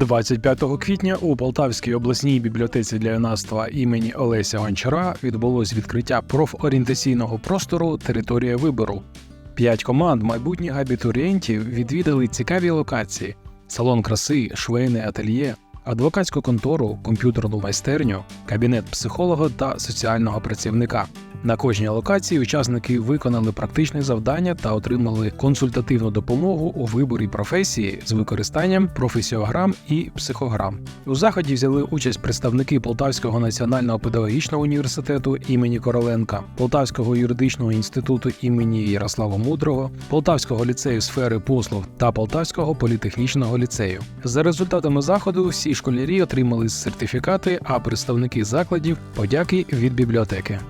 25 квітня у Полтавській обласній бібліотеці для юнацтва імені Олеся Гончара відбулось відкриття профорієнтаційного простору Територія вибору. П'ять команд майбутніх абітурієнтів відвідали цікаві локації: салон краси, швейне ательє, адвокатську контору, комп'ютерну майстерню, кабінет психолога та соціального працівника. На кожній локації учасники виконали практичне завдання та отримали консультативну допомогу у виборі професії з використанням професіограм і психограм. У заході взяли участь представники Полтавського національного педагогічного університету імені Короленка, Полтавського юридичного інституту імені Ярослава Мудрого, Полтавського ліцею сфери послуг та Полтавського політехнічного ліцею. За результатами заходу всі школярі отримали сертифікати, а представники закладів подяки від бібліотеки.